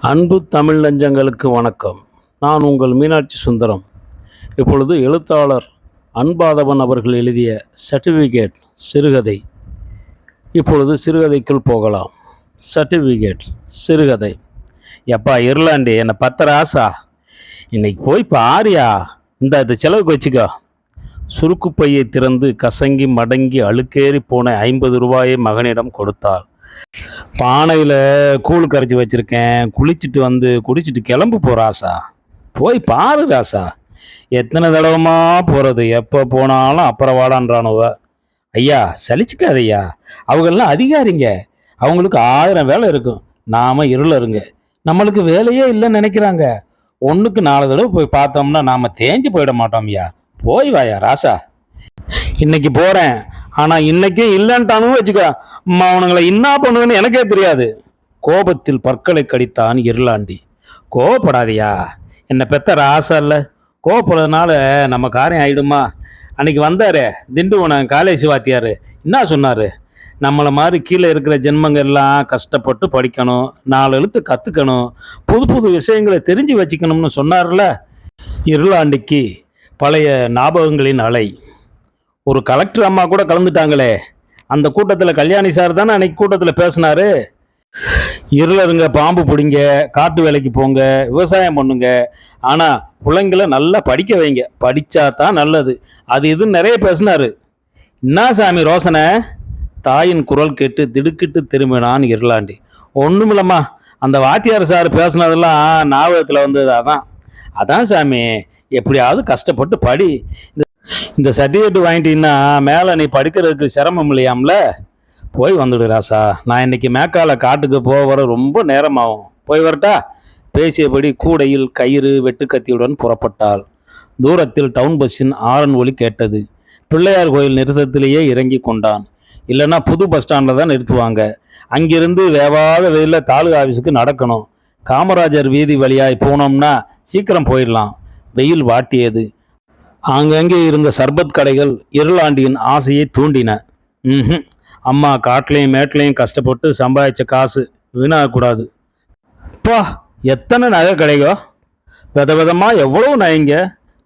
அன்பு தமிழ் நெஞ்சங்களுக்கு வணக்கம். நான் உங்கள் மீனாட்சி சுந்தரம். இப்பொழுது எழுத்தாளர் அன்பாதவன் அவர்கள் எழுதிய சர்டிஃபிகேட் சிறுகதை. இப்பொழுது சிறுகதைக்குள் போகலாம். சர்டிஃபிகேட் சிறுகதை. எப்பா இருளாண்டி என்னை பத்திர ஆசா. இன்னைக்கு போய் பாரியா? இந்த இது செலவுக்கு வச்சுக்கோ. சுருக்கு பையை திறந்து கசங்கி மடங்கி அழுக்கேறி போன ஐம்பது ரூபாயை மகனிடம் கொடுத்தாள். பானையில் கூழ் கரைச்சி வச்சுருக்கேன். குளிச்சுட்டு வந்து குடிச்சிட்டு கிளம்பு போ ராசா. போய் பாரு ராசா. எத்தனை தடவைமா போகிறது எப்போ போனாலும் அப்புறம் வாடான்றானுவ. ஐயா சலிச்சுக்காதையா அவங்கெல்லாம் அதிகாரிங்க. அவங்களுக்கு ஆயிரம் வேலை இருக்கும். நாம இருளருங்க நம்மளுக்கு வேலையே இல்லைன்னு நினைக்கிறாங்க. ஒன்றுக்கு நாலு தடவை போய் பார்த்தோம்னா நாம் தேஞ்சு போயிட மாட்டோம் ஐயா. போய் வாயா ராசா. இன்னைக்கு போகிறேன் ஆனால் இன்னைக்கு இல்லைன்ட்டானும் வச்சுக்க. அவனுங்களை என்ன பண்ணுவேன்னு எனக்கே தெரியாது. கோபத்தில் பற்களை கடித்தான் இருளாண்டி கோவப்படாதியா. என்னை பெத்த ராசா இல்லை. கோவப்படுறதுனால நம்ம காரியம் ஆயிடுமா? அன்னைக்கு வந்தாரு. திண்டுவனம் காலேஜ் வாத்தியார். என்ன சொன்னார்? நம்மளை மாதிரி கீழே இருக்கிற ஜென்மங்கள் எல்லாம் கஷ்டப்பட்டு படிக்கணும். நாலு எழுத்து கற்றுக்கணும் புது புது விஷயங்களை தெரிஞ்சு வச்சுக்கணும்னு சொன்னார்ல இருளாண்டிக்கு பழைய ஞாபகங்களின் அலை. ஒரு கலெக்டர் அம்மா கூட கலந்துட்டாங்களே. அந்த கூட்டத்தில் கல்யாணி சார் தானே அன்னைக்கு கூட்டத்தில் பேசினாரு? இருளருங்க பாம்பு பிடிங்க காட்டு வேலைக்கு போங்க விவசாயம் பண்ணுங்க. ஆனால் பிள்ளைங்கள நல்லா படிக்க வைங்க. படித்தா தான் நல்லது. அது இதுன்னு நிறைய பேசினாரு. என்ன சாமி ரோசனை? தாயின் குரல் கேட்டு திடுக்கிட்டு திரும்பினான் இருளாண்டி. ஒன்றுமில்லம்மா அந்த வாத்தியார் சார் பேசுனதெல்லாம் ஞாபகத்தில் வந்தது அதான். அதான் சாமி. எப்படியாவது கஷ்டப்பட்டு படி. இந்த இந்த சர்டிஃபிகேட் வாங்கிட்டீங்கன்னா மேலே நீ படிக்கிறதுக்கு சிரமம் இல்லையாம்ல? போய் வந்துடு ராசா நான் இன்னைக்கு மேக்கால காட்டுக்கு போக வர ரொம்ப நேரமாகும். போய் வரட்டா? பேசியபடி கூடையில் கயிறு வெட்டுக்கத்தியுடன் புறப்பட்டாள். தூரத்தில் டவுன் பஸ்ஸின் ஆரன் ஒலி கேட்டது. பிள்ளையார் கோயில் நிறுத்தத்திலேயே இறங்கி கொண்டான். இல்லைன்னா புது பஸ் ஸ்டாண்டில் தான் நிறுத்துவாங்க. அங்கிருந்து வேவாத வெயிலில் தாலுகா ஆஃபீஸுக்கு நடக்கணும். காமராஜர் வீதி வழியாய் போனோம்னா சீக்கிரம் போயிடலாம். வெயில் வாட்டியது. ஆங்கங்கே இருந்த சர்பத் கடைகள் இருளாண்டியின் ஆசையை தூண்டின. ம் அம்மா காட்டிலையும் மேட்லையும் கஷ்டப்பட்டு சம்பாதிச்ச காசு வீணாகக்கூடாது. பா எத்தனை நகை கடைகோ வித விதமாக எவ்வளோ நகைங்க?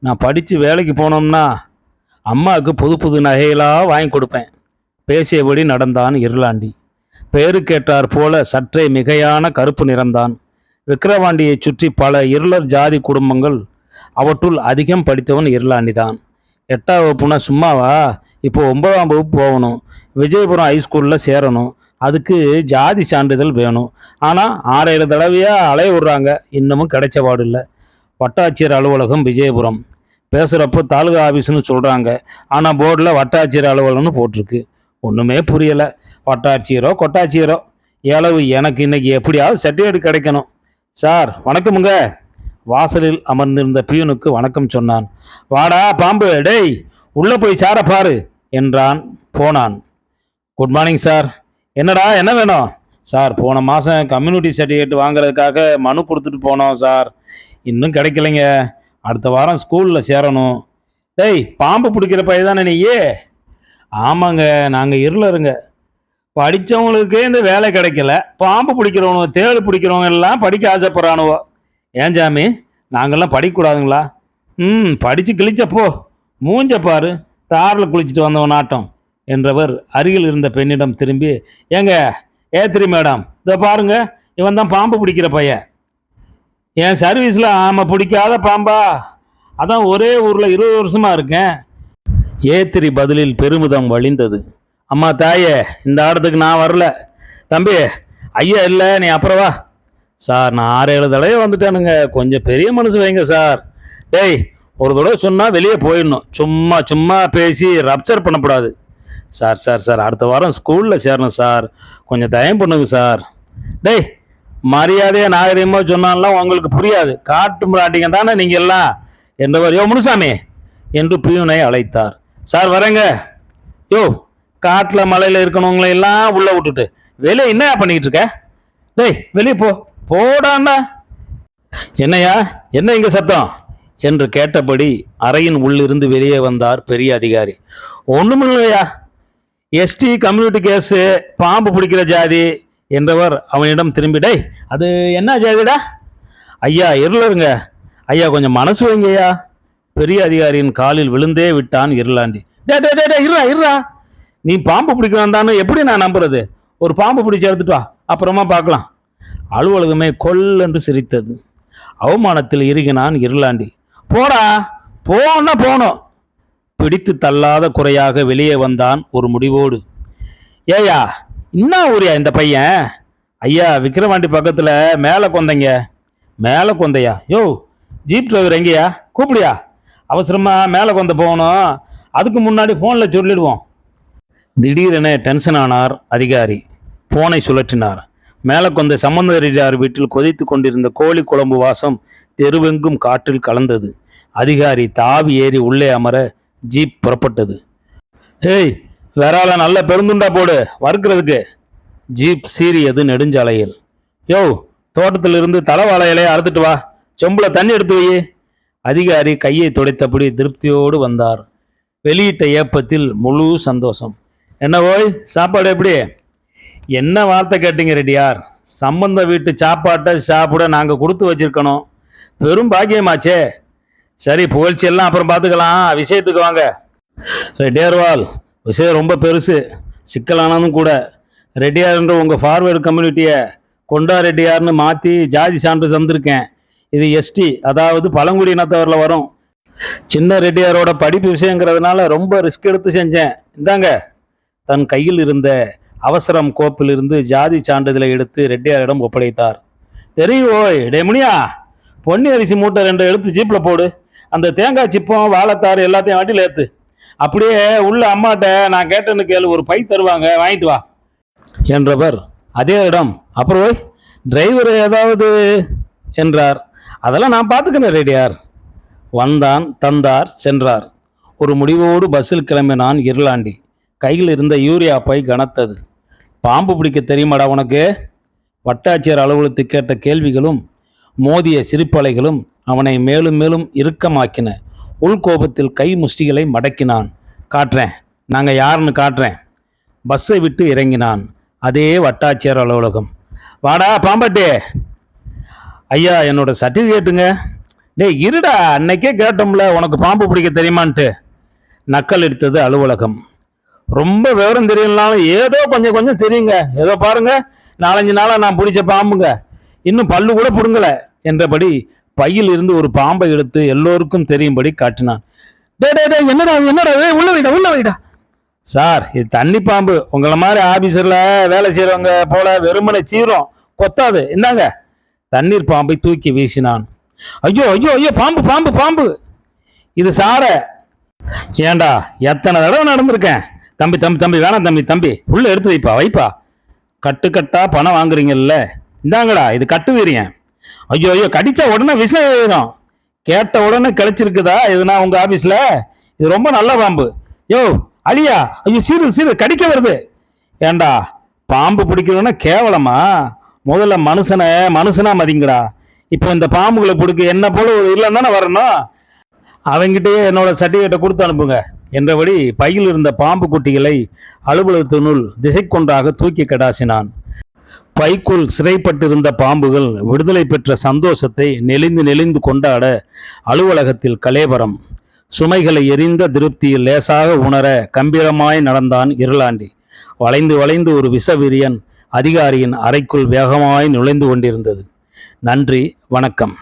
நான் படித்து வேலைக்கு போனோம்னா அம்மாவுக்கு புது புது நகைகளாக வாங்கி கொடுப்பேன். பேசியபடி நடந்தான் இருளாண்டி. பெயரு கேட்டார் போல சற்றே மிகையான கருப்பு நிறந்தான் விக்கிரவாண்டியை சுற்றி பல இருளர் ஜாதி குடும்பங்கள் அவற்றுள் அதிகம் படித்தவன் இருளாண்டிதான். எட்டாம் வகுப்புனா சும்மாவா? இப்போ ஒன்பதாம் வகுப்பு போகணும். விஜயபுரம் ஹைஸ்கூலில் சேரணும். அதுக்கு ஜாதி சான்றிதழ் வேணும். ஆனால் ஆறேழு தடவையாக அலைய விடுறாங்க. இன்னமும் கிடைச்ச பாடு இல்லை வட்டாட்சியர் அலுவலகம் விஜயபுரம். பேசுகிறப்போ தாலுகா ஆஃபீஸ்னு சொல்கிறாங்க ஆனால் போர்டில் வட்டாட்சியர் அலுவலகம்னு போட்டிருக்கு. ஒன்றுமே புரியலை. வட்டாட்சியரோ கொட்டாட்சியரோ? எளவு எனக்கு இன்னைக்கு எப்படியாவது சர்டிஃபிகேட் கிடைக்கணும். சார் வணக்கமுங்க. வாசலில் அமர்ந்திருந்த பியூனுக்கு வணக்கம் சொன்னான். வாடா பாம்பு டேய் உள்ளே போய் சார பாரு என்றான் போனான். குட் மார்னிங் சார் என்னடா என்ன வேணும்? சார் போன மாதம் கம்யூனிட்டி சர்டிஃபிகேட் வாங்குறதுக்காக மனு கொடுத்துட்டு போனோம் சார் இன்னும் கிடைக்கலைங்க. அடுத்த வாரம் ஸ்கூலில் சேரணும். டேய் பாம்பு பிடிக்கிற பையன் தானே நீயே? ஆமாங்க நாங்கள் இருளருங்க. படித்தவங்களுக்கு இந்த வேலை கிடைக்கல. பாம்பு பிடிக்கிறவனுவோ தேடு பிடிக்கிறவங்க எல்லாம் படிக்க ஆசைப்படுறானுவோ. ஏன் ஜாமி? நாங்கள்லாம் படிக்கக்கூடாதுங்களா? ம் படித்து கிழிச்சப்போ மூஞ்ச பாரு. தாரில் குளிச்சுட்டு வந்தவன் ஆட்டம். என்றவர் அருகில் இருந்த பெண்ணிடம் திரும்பி ஏங்க ஏத்திரி மேடம் இதை பாருங்க இவன் தான் பாம்பு பிடிக்கிற பையன். என் சர்வீஸில் ஆமாம் பிடிக்காத பாம்பா. அதான் ஒரே ஊரில் இருபது வருஷமாக இருக்கேன். ஏத்திரி பதிலில் பெருமிதம் வழிந்தது. அம்மா தாயே இந்த ஆடத்துக்கு நான் வரல. தம்பி ஐயா இல்லை நீ அப்புறம் வா. சார் நான் ஆறு ஏழு தடவை வந்துட்டானுங்க. கொஞ்சம் பெரிய மனசு வைங்க சார். டேய் ஒரு தடவை சொன்னால் வெளியே போயிடணும். சும்மா சும்மா பேசி ரப்சர் பண்ணக்கூடாது. சார் சார் சார் அடுத்த வாரம் ஸ்கூலில் சேரணும் சார். கொஞ்சம் தயம் பண்ணுங்க சார். டேய் மரியாதையாக நாகரிகமாக சொன்னாலாம் உங்களுக்கு புரியாது. காட்டு மிராட்டிங்க தானே நீங்கள் எல்லாம். என்றவர் யோ முனுசாமி என்று பியூனை அழைத்தார். சார் வரேங்க. யோ காட்டில் மலையில் இருக்கணுங்களை எல்லாம் உள்ளே விட்டுட்டு. வெளியே என்ன பண்ணிக்கிட்டு இருக்க? டேய் வெளியே போ. போடாண்டா. என்னய்யா என்ன இங்கே சத்தம்? என்று கேட்டபடி அறையின் உள்ளிருந்து வெளியே வந்தார் பெரிய அதிகாரி. ஒண்ணுமில்லையா எஸ்டி கம்யூனிட்டி கேஸு பாம்பு பிடிக்கிற ஜாதி என்றவர் அவனிடம் திரும்பி டேய் அது என்ன ஜாதிடா? ஐயா இருளருங்க ஐயா கொஞ்சம் மனசு வைங்கய்யா. பெரிய அதிகாரியின் காலில் விழுந்தே விட்டான் இருளாண்டி. டே டே டே டே இருடா இருடா. நீ பாம்பு பிடிக்க வந்தான்னு எப்படி நான் நம்புறது? ஒரு பாம்பு பிடிச்சி எடுத்துட்டு வா. அப்புறமா பார்க்கலாம். அலுவலகமே கொல்லென்று சிரித்தது. அவமானத்தில் இறுகினான் இருளாண்டி. போடா போனா போனோம் பிடித்து தள்ளாத குறையாக வெளியே வந்தான் ஒரு முடிவோடு. ஏயா என்ன ஊரியா இந்த பையன்? ஐயா விக்கிரவாண்டி பக்கத்தில் மேலே கொந்தைங்க. மேலே கொந்தையா? யோ ஜீப் டிரைவர் எங்கேயா? கூப்பிடியா. அவசரமாக மேலே கொந்த போகணும். அதுக்கு முன்னாடி ஃபோனில் சொல்லிடுவோம். திடீரென டென்ஷன் ஆனார் அதிகாரி. ஃபோனை சுழற்றினார். மேலக்கொந்த சம்பந்தரியார் வீட்டில் கொதித்து கொண்டிருந்த கோழி குழம்பு வாசம் தெருவெங்கும் காற்றில் கலந்தது. அதிகாரி தாவி ஏறி உள்ளே அமர ஜீப் புறப்பட்டது. ஏய் வேறால நல்ல பெருந்துண்டா போடு வறுக்கிறதுக்கு. ஜீப் சீரியது நெடுஞ்சாலையில். யோ தோட்டத்திலிருந்து தலைவாழையிலே அறுத்துட்டு வா சொம்புல தண்ணி எடுத்து வை அதிகாரி கையை துடைத்தபடி திருப்தியோடு வந்தார். வெளியிட்ட ஏப்பத்தில் முழு சந்தோஷம். என்ன ஓய் சாப்பாடு எப்படி? என்ன வார்த்தை கேட்டீங்க ரெடியார் சம்பந்த வீட்டு சாப்பாட்டை சாப்பிட நாங்கள் கொடுத்து வச்சிருக்கணும். பெரும் பாக்கியமாச்சே. சரி புகழ்ச்சியெல்லாம் அப்புறம் பார்த்துக்கலாம். விஷயத்துக்கு வாங்க. ரெட்டியார்வால் விஷயம் ரொம்ப பெருசு. சிக்கலானதும் கூட. ரெட்டியார்ன்ற உங்கள் ஃபார்வேர்டு கம்யூனிட்டியை கொண்டா ரெட்டியார்னு மாற்றி ஜாதி சான்று தந்திருக்கேன். இது எஸ்டி அதாவது பழங்குடி இனத்தவரில் வரும். சின்ன ரெட்டியாரோட படிப்பு விஷயங்கிறதுனால ரொம்ப ரிஸ்க் எடுத்து செஞ்சேன். இந்தாங்க தன் கையில் இருந்த அவசரம் கோப்பிலிருந்து ஜாதி சான்றிதழை எடுத்து ரெட்டியாரிடம் ஒப்படைத்தார். தெரியும் ஓய் டெமுனியா பொன்னி அரிசி மூட்டை ரெண்டு எடுத்து ஜீப்பில் போடு. அந்த தேங்காய் சிப்பம் வாழைத்தாறு எல்லாத்தையும் வண்டியில் ஏற்று அப்படியே உள்ள அம்மாட்ட நான் கேட்டேன்னு கேளு ஒரு பை தருவாங்க வாங்கிட்டு வா. என்றவர் அதே இடம். அப்புறம் ஓய் டிரைவர் ஏதாவது? என்றார். அதெல்லாம் நான் பார்த்துக்கினேன் ரெடியார் வந்தான் தந்தார் சென்றார். ஒரு முடிவோடு பஸ்ஸில் கிளம்பினான் இருளாண்டி. கையில் இருந்த யூரியா பை கனத்தது. பாம்பு பிடிக்க தெரியுமாடா உனக்கு? வட்டாட்சியர் அலுவலகத்துக்கு கேட்ட கேள்விகளும் மோதிய சிரிப்பலைகளும் அவனை மேலும் மேலும் இறுக்கமாக்கின. உள்கோபத்தில் கை முஷ்டிகளை மடக்கினான். காட்டுறேன் நாங்கள் யாருன்னு காட்டுறேன். பஸ்ஸை விட்டு இறங்கினான் அதே வட்டாட்சியர் அலுவலகம். வாடா பாம்பட்டே. ஐயா என்னோட சர்டிஃபிகேட்டுங்க. டேய் இருடா அன்னைக்கே கேட்டோம்ல உனக்கு பாம்பு பிடிக்க தெரியுமான்ட்டு. நக்கல் எடுத்தது அலுவலகம். ரொம்ப விவரம் தெரியலனாலும் ஏதோ கொஞ்சம் கொஞ்சம் தெரியுங்க. ஏதோ பாருங்க நாலஞ்சு நாளாக நான் பிடிச்ச பாம்புங்க. இன்னும் பல்லு கூட பிடுங்கல என்றபடி பையில் இருந்து ஒரு பாம்பை எடுத்து எல்லோருக்கும் தெரியும்படி காட்டினான். டே டே டே என்னடா என்னடா ஏய், உள்ள வைடா உள்ள வைடா. சார் இது தண்ணி பாம்பு. உங்களை மாதிரி ஆபீசர்ல வேலை செய்யறவங்க போல வெறுமனை சீரும் கொத்தாது. இந்தாங்க. தண்ணீர் பாம்பை தூக்கி வீசினான். ஐயோ ஐயோ ஐயோ பாம்பு பாம்பு பாம்பு. இது சார. ஏண்டா எத்தனை தடவை நடந்திருக்கேன்? தம்பி தம்பி தம்பி வேணாம் தம்பி தம்பி. உள்ள எடுத்து வைப்பா வைப்பா. கட்டு கட்டா பணம் வாங்குறீங்கல்ல. இந்தாங்கடா இது கட்டு வீரியன் ஐயோ ஐயோ கடிச்சா உடனே விஷயம் எழுதும் கேட்ட உடனே கிடைச்சிருக்குதா இதுனா உங்க ஆபீஸ்ல இது ரொம்ப நல்ல பாம்பு. யோ அழியா. ஐயோ சீரு சீரு கடிக்க வருது. ஏண்டா பாம்பு பிடிக்கணும்னா கேவலமா? முதல்ல மனுஷனை மனுஷனா மதிங்கடா. இப்போ இந்த பாம்புகளை பிடிக்க என்ன போல ஒரு இல்லைன்னு தானே வரணும்? அவங்கிட்டயே என்னோட சர்டிஃபிகேட்டை கொடுத்து அனுப்புங்க. என்றபடி பையில் இருந்த பாம்பு குட்டிகளை அலுவலகத்தினுள் திசைக்கொன்றாக தூக்கி கடாசினான். பைக்குள் சிறைப்பட்டிருந்த பாம்புகள் விடுதலை பெற்ற சந்தோஷத்தை நெளிந்து நெளிந்து கொண்டாட அலுவலகத்தில் கலேபரம். சுமைகளை எரிந்த திருப்தியில் லேசாக உணர கம்பீரமாய் நடந்தான் இருளாண்டி. வளைந்து வளைந்து ஒரு விஷவிரியன் அதிகாரியின் அறைக்குள் வேகமாய் நுழைந்து கொண்டிருந்தது. நன்றி வணக்கம்.